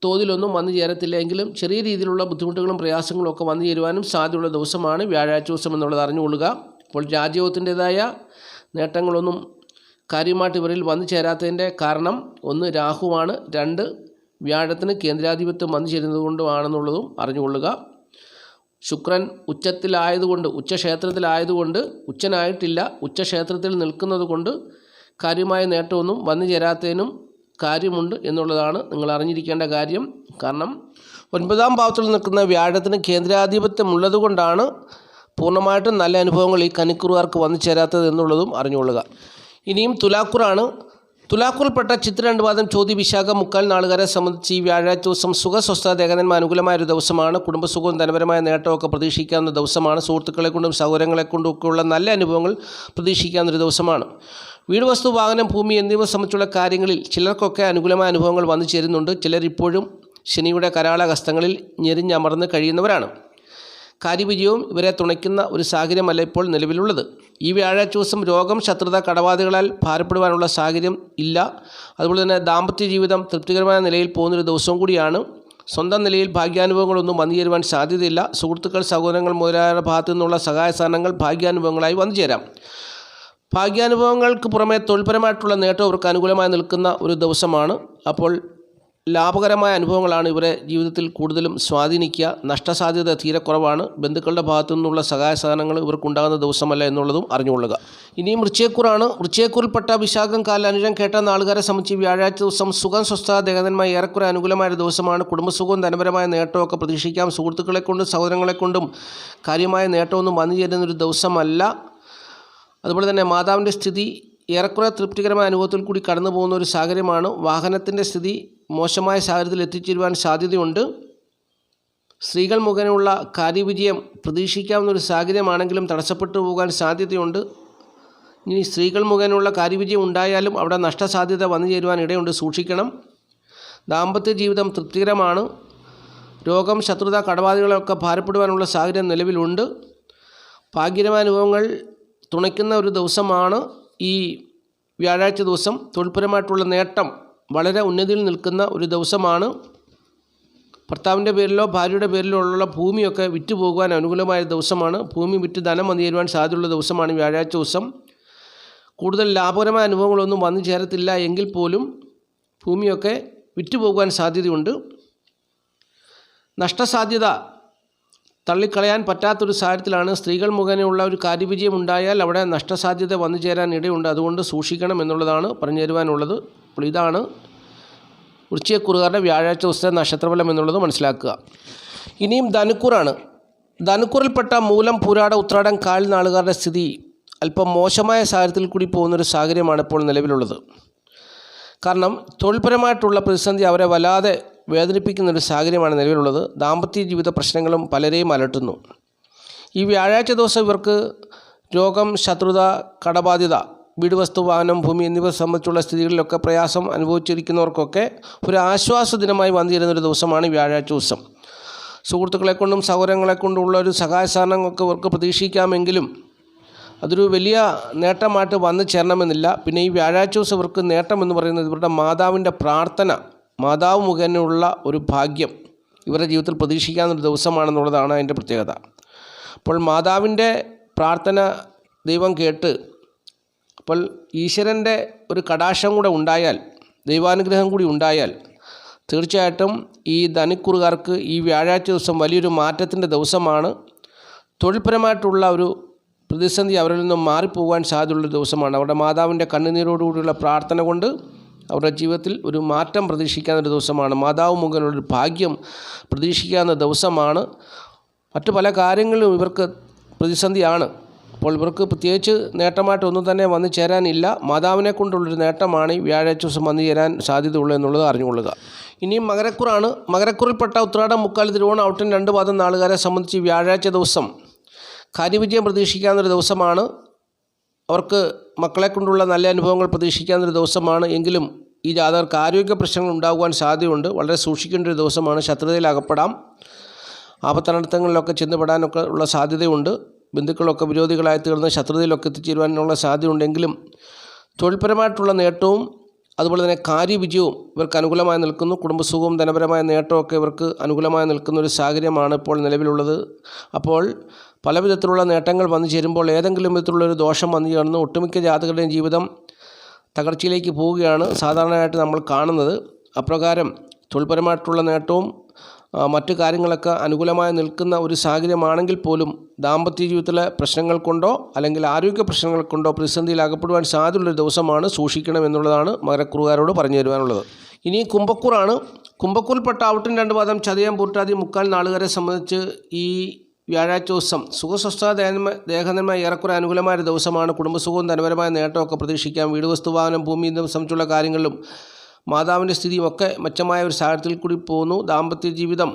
തോതിലൊന്നും വന്നു ചേരത്തില്ല. എങ്കിലും ചെറിയ രീതിയിലുള്ള ബുദ്ധിമുട്ടുകളും പ്രയാസങ്ങളും ഒക്കെ വന്നു ചേരുവാനും സാധ്യതയുള്ള ദിവസമാണ് വ്യാഴാഴ്ച ദിവസം എന്നുള്ളത് അറിഞ്ഞുകൊള്ളുക. അപ്പോൾ രാജ്യത്തിന്റെതായ നേട്ടങ്ങളൊന്നും കാര്യമായിട്ട് ഇവരിൽ വന്നു ചേരാത്തതിന്റെ കാരണം ഒന്ന് രാഹുവാണ് രണ്ട് വ്യാഴത്തിന് കേന്ദ്രാധിപത്യം വന്നു ചേരുന്നത് കൊണ്ടുമാണെന്നുള്ളതും അറിഞ്ഞുകൊള്ളുക. ശുക്രൻ ഉച്ചത്തിലായതുകൊണ്ട് ഉച്ചക്ഷേത്രത്തിലായതുകൊണ്ട് ഉച്ചനായിട്ടില്ല ഉച്ചക്ഷേത്രത്തിൽ നിൽക്കുന്നത് കൊണ്ട് കാര്യമായ നേട്ടമൊന്നും വന്നു ചേരാത്തതിനും കാര്യമുണ്ട് എന്നുള്ളതാണ് നിങ്ങൾ അറിഞ്ഞിരിക്കേണ്ട കാര്യം. കാരണം ഒൻപതാം ഭാവത്തിൽ നിൽക്കുന്ന വ്യാഴത്തിന് കേന്ദ്രാധിപത്യം ഉള്ളതുകൊണ്ടാണ് പൂർണമായിട്ടും നല്ല അനുഭവങ്ങൾ ഈ കനിക്കുറുകാർക്ക് വന്നു ചേരാത്തത് എന്നുള്ളതും അറിഞ്ഞുകൊള്ളുക. ഇനിയും തുലാക്കുറാണ് തുലാക്കുറിൽപ്പെട്ട ചിത്ര ചോതി വിശാഖ മുക്കാൽ നാളുകാരെ സംബന്ധിച്ച് ഈ വ്യാഴാഴ്ച ദിവസം സുഖസ്വസ്ഥ ദേഹനന്മ അനുകൂലമായ ഒരു ദിവസമാണ്. കുടുംബസുഖവും ധനപരമായ നേട്ടമൊക്കെ പ്രതീക്ഷിക്കാവുന്ന ദിവസമാണ്. സുഹൃത്തുക്കളെ കൊണ്ടും സൗകര്യങ്ങളെ കൊണ്ടും ഒക്കെയുള്ള നല്ല അനുഭവങ്ങൾ പ്രതീക്ഷിക്കാവുന്ന ഒരു ദിവസമാണ്. വീട് വസ്തു വാഹനം ഭൂമി എന്നിവ സംബന്ധിച്ചുള്ള കാര്യങ്ങളിൽ ചിലർക്കൊക്കെ അനുകൂലമായ അനുഭവങ്ങൾ വന്നു ചേരുന്നുണ്ട്. ചിലർ ഇപ്പോഴും ശനിയുടെ കരാള ഹസ്തങ്ങളിൽ ഞെരിഞ്ഞമർന്ന് കഴിയുന്നവരാണ്. കാര്യവിജയവും ഇവരെ തുണയ്ക്കുന്ന ഒരു സാഹചര്യമല്ല ഇപ്പോൾ നിലവിലുള്ളത്. ഈ വ്യാഴാഴ്ച ദിവസം രോഗം ശത്രുത കടബാധകളാൽ ഭാരപ്പെടുവാനുള്ള സാഹചര്യം ഇല്ല. അതുപോലെ തന്നെ ദാമ്പത്യ ജീവിതം തൃപ്തികരമായ നിലയിൽ പോകുന്നൊരു ദിവസവും കൂടിയാണ്. സ്വന്തം നിലയിൽ ഭാഗ്യാനുഭവങ്ങളൊന്നും വന്നു ചേരുവാൻ സാധ്യതയില്ല. സുഹൃത്തുക്കൾ സഹോദരങ്ങൾ മുതലായ ഭാഗത്തു നിന്നുള്ള സഹായ സാധനങ്ങൾ ഭാഗ്യാനുഭവങ്ങളായി വന്നു ചേരാം. ഭാഗ്യാനുഭവങ്ങൾക്ക് പുറമെ തൊഴിൽപരമായിട്ടുള്ള നേട്ടം അവർക്ക് അനുകൂലമായി നിൽക്കുന്ന ഒരു ദിവസമാണ്. അപ്പോൾ ലാഭകരമായ അനുഭവങ്ങളാണ് ഇവരെ ജീവിതത്തിൽ കൂടുതലും സ്വാധീനിക്കുക. നഷ്ടസാധ്യത തീരെ കുറവാണ്. ബന്ധുക്കളുടെ ഭാഗത്തു നിന്നുള്ള സഹായ സഹനങ്ങൾ ഇവർക്കുണ്ടാകുന്ന ദിവസമല്ല എന്നുള്ളതും അറിഞ്ഞുകൊള്ളുക. ഇനിയും വൃശ്ചയക്കൂറാണ് വൃശ്ചയക്കൂറിൽപ്പെട്ട വിശാഖം കാല അനുജം കേട്ട നാളുകാരെ സംബന്ധിച്ച് വ്യാഴാഴ്ച ദിവസം സുഖം സ്വസ്ഥ ദേഹനന്മായ ഏറെക്കുറെ അനുകൂലമായ ദിവസമാണ്. കുടുംബസുഖവും ധനപരമായ നേട്ടമൊക്കെ പ്രതീക്ഷിക്കാം. സുഹൃത്തുക്കളെ കൊണ്ടും സഹോദരങ്ങളെ കൊണ്ടും കാര്യമായ നേട്ടമൊന്നും വന്നു ചേരുന്ന ഒരു ദിവസമല്ല. അതുപോലെ തന്നെ മാതാവിന്റെ സ്ഥിതി ഏറെക്കുറെ തൃപ്തികരമായ അനുഭവത്തിൽ കൂടി കടന്നു പോകുന്ന ഒരു സാഹചര്യമാണ്. വാഹനത്തിന്റെ സ്ഥിതി മോശമായ സാഹചര്യത്തിൽ എത്തിച്ചേരുവാൻ സാധ്യതയുണ്ട്. സ്ത്രീകൾ മുഖേനയുള്ള കാര്യവിജയം പ്രതീക്ഷിക്കാവുന്ന ഒരു സാഹചര്യമാണെങ്കിലും തടസ്സപ്പെട്ടു പോകാൻ സാധ്യതയുണ്ട്. ഇനി സ്ത്രീകൾ മുഖേനയുള്ള കാര്യവിജയം ഉണ്ടായാലും അവിടെ നഷ്ടസാധ്യത വന്നു ചേരുവാൻ ഇടയുണ്ട്. സൂക്ഷിക്കണം. ദാമ്പത്യ ജീവിതം തൃപ്തികരമാണ്. രോഗം ശത്രുത കടബാധകളൊക്കെ ഭാരപ്പെടുവാനുള്ള സാഹചര്യം നിലവിലുണ്ട്. ഭാഗ്യരമാനുഭവങ്ങൾ തുണയ്ക്കുന്ന ഒരു ദിവസമാണ് ഈ വ്യാഴാഴ്ച ദിവസം. തൊഴിൽപരമായിട്ടുള്ള നേട്ടം വളരെ ഉന്നതിയിൽ നിൽക്കുന്ന ഒരു ദിവസമാണ്. ഭർത്താവിന്റെ പേരിലോ ഭാര്യയുടെ പേരിലോ ഉള്ള ഭൂമിയൊക്കെ വിറ്റ് പോകുവാൻ അനുകൂലമായ ദിവസമാണ്. ഭൂമി വിറ്റ് ധനം വന്നു ചേരുവാൻ സാധ്യതയുള്ള ദിവസമാണ് വ്യാഴാഴ്ച ദിവസം. കൂടുതൽ ലാഭകരമായ അനുഭവങ്ങളൊന്നും വന്നു ചേരത്തില്ല എങ്കിൽ പോലും ഭൂമിയൊക്കെ വിറ്റ് പോകുവാൻ സാധ്യതയുണ്ട്. നഷ്ടസാധ്യത തള്ളിക്കളയാൻ പറ്റാത്തൊരു സാഹചര്യത്തിലാണ് സ്ത്രീകൾ മുഖേനയുള്ള ഒരു കാര്യവിജയം ഉണ്ടായാൽ അവിടെ നഷ്ടസാധ്യത വന്നു ചേരാൻ ഇടയുണ്ട്. അതുകൊണ്ട് സൂക്ഷിക്കണം എന്നുള്ളതാണ് പറഞ്ഞു തരുവാനുള്ളത്. അപ്പോൾ ഇതാണ് വൃശ്ചികക്കുറുകാരുടെ വ്യാഴാഴ്ച ദിവസത്തെ നക്ഷത്രഫലം എന്നുള്ളത് മനസ്സിലാക്കുക. ഇനിയും ധനുക്കൂറാണ്. ധനുക്കൂറിൽപ്പെട്ട മൂലം പുരാട ഉത്രാടം കാൽ നാളുകാരുടെ സ്ഥിതി അല്പം മോശമായ സാഹചര്യത്തിൽ കൂടി പോകുന്നൊരു സാഹചര്യമാണ് ഇപ്പോൾ നിലവിലുള്ളത്. കാരണം തൊഴിൽപരമായിട്ടുള്ള പ്രതിസന്ധി അവരെ വല്ലാതെ വേദനിപ്പിക്കുന്ന ഒരു സാഹചര്യമാണ് നിലവിലുള്ളത്. ദാമ്പത്യ ജീവിത പ്രശ്നങ്ങളും പലരെയും അലട്ടുന്നു. ഈ വ്യാഴാഴ്ച ദിവസം ഇവർക്ക് രോഗം ശത്രുത കടബാധ്യത വീട് വസ്തു വാഹനം ഭൂമി എന്നിവ സംബന്ധിച്ചുള്ള സ്ഥിതികളിലൊക്കെ പ്രയാസം അനുഭവിച്ചിരിക്കുന്നവർക്കൊക്കെ ഒരു ആശ്വാസ ദിനമായി വന്നിരുന്ന ഒരു ദിവസമാണ് വ്യാഴാഴ്ച ദിവസം. സുഹൃത്തുക്കളെ കൊണ്ടും സഹോദരങ്ങളെ കൊണ്ടുള്ള ഒരു സഹായ സഹകരണങ്ങളൊക്കെ ഇവർക്ക് പ്രതീക്ഷിക്കാമെങ്കിലും അതൊരു വലിയ നേട്ടമായിട്ട് വന്നു ചേരണമെന്നില്ല. പിന്നെ ഈ വ്യാഴാഴ്ച ദിവസം ഇവർക്ക് നേട്ടം എന്ന് പറയുന്നത് ഇവരുടെ മാതാവിന്റെ പ്രാർത്ഥന മാതാവ് മുഖേനയുള്ള ഒരു ഭാഗ്യം ഇവരുടെ ജീവിതത്തിൽ പ്രതീക്ഷിക്കാവുന്ന ഒരു ദിവസമാണെന്നുള്ളതാണ് അതിന്റെ പ്രത്യേകത. അപ്പോൾ മാതാവിന്റെ പ്രാർത്ഥന ദൈവം കേട്ട് അപ്പോൾ ഈശ്വരന്റെ ഒരു കടാക്ഷം കൂടെ ഉണ്ടായാൽ ദൈവാനുഗ്രഹം കൂടി ഉണ്ടായാൽ തീർച്ചയായിട്ടും ഈ ധനിക്കുറുകാർക്ക് ഈ വ്യാഴാഴ്ച ദിവസം വലിയൊരു മാറ്റത്തിന്റെ ദിവസമാണ്. തൊഴിൽപരമായിട്ടുള്ള ഒരു പ്രതിസന്ധി അവരിൽ നിന്നും മാറിപ്പോകാൻ സാധ്യതയുള്ള ദിവസമാണ്. അവരുടെ മാതാവിന്റെ കണ്ണുനീരോടുകൂടിയുള്ള പ്രാർത്ഥന കൊണ്ട് അവരുടെ ജീവിതത്തിൽ ഒരു മാറ്റം പ്രതീക്ഷിക്കാവുന്ന ഒരു ദിവസമാണ്. മാതാവ് മുഖേനയുള്ളൊരു ഭാഗ്യം പ്രതീക്ഷിക്കാവുന്ന ദിവസമാണ്. മറ്റു പല കാര്യങ്ങളിലും ഇവർക്ക് പ്രതിസന്ധിയാണ്. അപ്പോൾ ഇവർക്ക് പ്രത്യേകിച്ച് നേട്ടമായിട്ട് ഒന്നും തന്നെ വന്നു ചേരാനില്ല. മാതാവിനെ കൊണ്ടുള്ളൊരു നേട്ടമാണ് ഈ വ്യാഴാഴ്ച ദിവസം വന്നു ചേരാൻ സാധ്യതയുള്ളൂ എന്നുള്ളത് അറിഞ്ഞുകൊള്ളുക. ഇനിയും മകരക്കുറാണ്. മകരക്കുറിൽപ്പെട്ട ഉത്രാടം മുക്കാൽ തിരുവോണം ഔട്ടൻ രണ്ട് പാദം നാളുകാരെ സംബന്ധിച്ച് വ്യാഴാഴ്ച ദിവസം കാര്യവിജയം പ്രതീക്ഷിക്കാവുന്നൊരു ദിവസമാണ്. അവർക്ക് മക്കളെ കൊണ്ടുള്ള നല്ല അനുഭവങ്ങൾ പ്രതീക്ഷിക്കാവുന്ന ഒരു ദിവസമാണ്. എങ്കിലും ഈ ജാതകർക്ക് ആരോഗ്യ പ്രശ്നങ്ങൾ ഉണ്ടാകുവാൻ സാധ്യതയുണ്ട്. വളരെ സൂക്ഷിക്കേണ്ട ഒരു ദിവസമാണ്. ശത്രുതയിൽ അകപ്പെടാം. ആപത്തനർത്ഥങ്ങളിലൊക്കെ ചെന്നുപെടാനൊക്കെ ഉള്ള സാധ്യതയുണ്ട്. ബന്ധുക്കളൊക്കെ വിരോധികളായി തീർന്ന് ശത്രുതയിലൊക്കെ എത്തിച്ചേരുവാനുള്ള സാധ്യതയുണ്ടെങ്കിലും തൊഴിൽപരമായിട്ടുള്ള നേട്ടവും അതുപോലെ തന്നെ കാര്യവിജയവും ഇവർക്ക് അനുകൂലമായി നിൽക്കുന്നു. കുടുംബസുഖവും ധനപരമായ നേട്ടമൊക്കെ ഇവർക്ക് അനുകൂലമായി നിൽക്കുന്ന ഒരു സാഹചര്യമാണ് ഇപ്പോൾ നിലവിലുള്ളത്. അപ്പോൾ പല വിധത്തിലുള്ള നേട്ടങ്ങൾ വന്നു ചേരുമ്പോൾ ഏതെങ്കിലും വിധത്തിലുള്ള ഒരു ദോഷം വന്നു ചേർന്ന് ഒട്ടുമിക്ക ജാതകരുടെയും ജീവിതം തകർച്ചയിലേക്ക് പോവുകയാണ് സാധാരണയായിട്ട് നമ്മൾ കാണുന്നത്. അപ്രകാരം തൊഴിൽപരമായിട്ടുള്ള നേട്ടവും മറ്റു കാര്യങ്ങളൊക്കെ അനുകൂലമായി നിൽക്കുന്ന ഒരു സാഹചര്യമാണെങ്കിൽ പോലും ദാമ്പത്യ ജീവിതത്തിലെ പ്രശ്നങ്ങൾ കൊണ്ടോ അല്ലെങ്കിൽ ആരോഗ്യ പ്രശ്നങ്ങൾ കൊണ്ടോ പ്രതിസന്ധിയിൽ അകപ്പെടുവാൻ സാധ്യതയുള്ളൊരു ദിവസമാണ് സൂക്ഷിക്കണം എന്നുള്ളതാണ് മകരക്കുറുകാരോട് പറഞ്ഞു തരുവാനുള്ളത്. ഇനി കുംഭക്കൂറാണ്. കുംഭക്കൂറിൽപ്പെട്ട ഔട്ടിൻ രണ്ട് പാദം ചതയം പൂട്ടാതി മുക്കാൽ നാളുകാരെ സംബന്ധിച്ച് ഈ വ്യാഴാഴ്ച ദിവസം സുഖസ്വസ്ഥ ദേഹന്മ ദേഹനന്മ ഏറെക്കുറെ അനുകൂലമായ ദിവസമാണ് കുടുംബസുഖവും ധനപരമായ നേട്ടമൊക്കെ പ്രതീക്ഷിക്കാം. വീട് വസ്തു വാഹനം ഭൂമി എന്നിവ സംബന്ധിച്ചുള്ള കാര്യങ്ങളിലും മാതാവിന്റെ സ്ഥിതിയും ഒക്കെ മെച്ചമായ ഒരു സാഹചര്യത്തിൽ കൂടി പോകുന്നു. ദാമ്പത്യ ജീവിതം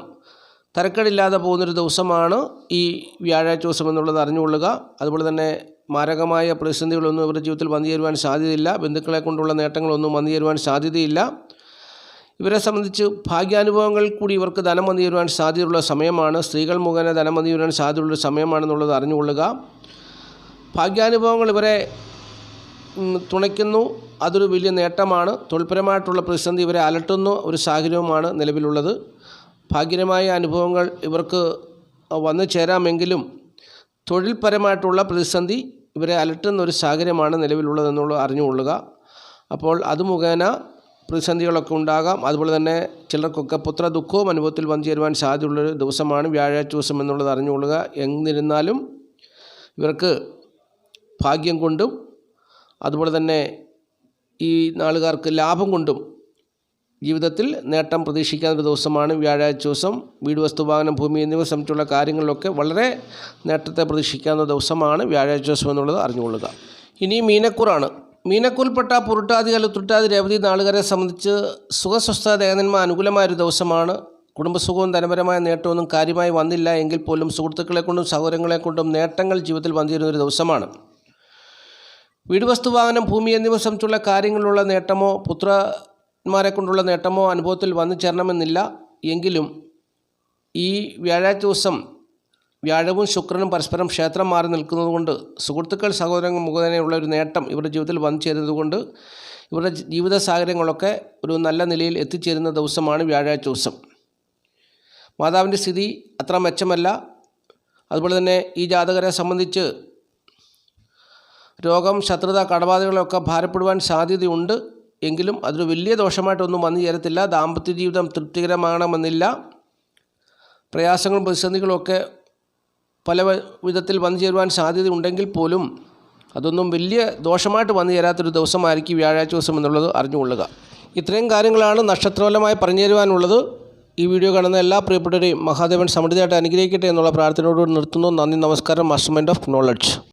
തരക്കേടില്ലാതെ പോകുന്നൊരു ദിവസമാണ് ഈ വ്യാഴാഴ്ച ദിവസം എന്നുള്ളത് അറിഞ്ഞുകൊള്ളുക. അതുപോലെ തന്നെ മാരകമായ പ്രതിസന്ധികളൊന്നും ഇവരുടെ ജീവിതത്തിൽ വന്നു ചേരുവാൻ സാധ്യതയില്ല. ബന്ധുക്കളെ കൊണ്ടുള്ള നേട്ടങ്ങളൊന്നും വന്നു ചേരുവാൻ സാധ്യതയില്ല. ഇവരെ സംബന്ധിച്ച് ഭാഗ്യാനുഭവങ്ങൾ കൂടി ഇവർക്ക് ധനം വന്നു ചേരുവാൻ സാധ്യതയുള്ള സമയമാണ്. സ്ത്രീകൾ മുഖേന ധനം വന്നു ചേരുവാൻ സാധ്യതയുള്ള സമയമാണെന്നുള്ളത് അറിഞ്ഞുകൊള്ളുക. ഭാഗ്യാനുഭവങ്ങൾ ഇവരെ തുണയ്ക്കുന്നു. അതൊരു വലിയ നേട്ടമാണ്. തൊഴിൽപരമായിട്ടുള്ള പ്രതിസന്ധി ഇവരെ അലട്ടുന്ന ഒരു സാഹചര്യവുമാണ് നിലവിലുള്ളത്. ഭാഗ്യമായ അനുഭവങ്ങൾ ഇവർക്ക് വന്നു ചേരാമെങ്കിലും തൊഴിൽപരമായിട്ടുള്ള പ്രതിസന്ധി ഇവരെ അലട്ടുന്ന ഒരു സാഹചര്യമാണ് നിലവിലുള്ളതെന്നുള്ളത് അറിഞ്ഞുകൊള്ളുക. അപ്പോൾ അത് മുഖേന പ്രതിസന്ധികളൊക്കെ ഉണ്ടാകാം. അതുപോലെ തന്നെ ചിലർക്കൊക്കെ പുത്ര ദുഃഖവും അനുഭവത്തിൽ വന്നു ചേരുവാൻ സാധ്യതയുള്ളൊരു ദിവസമാണ് വ്യാഴാഴ്ച ദിവസം എന്നുള്ളത് അറിഞ്ഞുകൊള്ളുക. എന്നിരുന്നാലും ഇവർക്ക് ഭാഗ്യം കൊണ്ടും അതുപോലെ തന്നെ ഈ നാളുകാർക്ക് ലാഭം കൊണ്ടും ജീവിതത്തിൽ നേട്ടം പ്രതീക്ഷിക്കാൻ ഒരു ദിവസമാണ് വ്യാഴാഴ്ച ദിവസം. വീട് വസ്തു വാഹനം ഭൂമി എന്നിവ സംബന്ധിച്ചുള്ള കാര്യങ്ങളിലൊക്കെ വളരെ നേട്ടത്തെ പ്രതീക്ഷിക്കാവുന്ന ദിവസമാണ് വ്യാഴാഴ്ച ദിവസം എന്നുള്ളത് അറിഞ്ഞുകൊള്ളുക. ഇനി മീനക്കൂറാണ്. മീനക്കൂറിൽപ്പെട്ട പുരുട്ടാതി തുട്ടാതി രേവതി നാളുകാരെ സംബന്ധിച്ച് സുഖസ്വസ്ഥ ദേഹനന്മ അനുകൂലമായ ഒരു ദിവസമാണ്. കുടുംബസുഖവും ധനപരമായ നേട്ടമൊന്നും കാര്യമായി വന്നില്ല എങ്കിൽ പോലും സുഹൃത്തുക്കളെ കൊണ്ടും സഹോദരങ്ങളെ കൊണ്ടും നേട്ടങ്ങൾ ജീവിതത്തിൽ വന്നിരുന്ന ഒരു ദിവസമാണ്. വീട് വസ്തു വാഹനം ഭൂമി എന്നിവ സംബന്ധിച്ചുള്ള കാര്യങ്ങളിലുള്ള നേട്ടമോ പുത്രന്മാരെ കൊണ്ടുള്ള നേട്ടമോ അനുഭവത്തിൽ വന്നു ചേരണമെന്നില്ല. എങ്കിലും ഈ വ്യാഴാഴ്ച ദിവസം വ്യാഴവും ശുക്രനും പരസ്പരം ക്ഷേത്രം മാറി നിൽക്കുന്നതുകൊണ്ട് സുഹൃത്തുക്കൾ സഹോദരങ്ങൾ മുഖേനയുള്ള ഒരു നേട്ടം ഇവരുടെ ജീവിതത്തിൽ വന്നു ചേരുന്നതുകൊണ്ട് ഇവരുടെ ജീവിത സാഹചര്യങ്ങളൊക്കെ ഒരു നല്ല നിലയിൽ എത്തിച്ചേരുന്ന ദിവസമാണ് വ്യാഴാഴ്ച ദിവസം. മാതാവിന്റെ സ്ഥിതി അത്ര മെച്ചമല്ല. അതുപോലെ തന്നെ ഈ ജാതകരെ സംബന്ധിച്ച് രോഗം ശത്രുത കടബാധകളൊക്കെ ഭാരപ്പെടുവാൻ സാധ്യതയുണ്ട്. എങ്കിലും അതൊരു വലിയ ദോഷമായിട്ടൊന്നും വന്നു ചേരത്തില്ല. ദാമ്പത്യ ജീവിതം തൃപ്തികരമാകണമെന്നില്ല. പ്രയാസങ്ങളും പ്രതിസന്ധികളും ഒക്കെ പല വിധത്തിൽ വന്നു ചേരുവാൻ സാധ്യതയുണ്ടെങ്കിൽ പോലും അതൊന്നും വലിയ ദോഷമായിട്ട് വന്നു ചേരാത്തൊരു ദിവസമായിരിക്കും വ്യാഴാഴ്ച ദിവസം എന്നുള്ളത് അറിഞ്ഞുകൊള്ളുക. ഇത്രയും കാര്യങ്ങളാണ് നക്ഷത്രോലമായി പറഞ്ഞു തരുവാനുള്ളത് ഈ വീഡിയോ കാണുന്ന എല്ലാ പ്രിയപ്പെട്ടവരെയും മഹാദേവൻ സമൃദ്ധിയായിട്ട് അനുഗ്രഹിക്കട്ടെ എന്നുള്ള പ്രാർത്ഥനയോട് നിർത്തുന്നു. നന്ദി നമസ്കാരം. Master mind of knowledge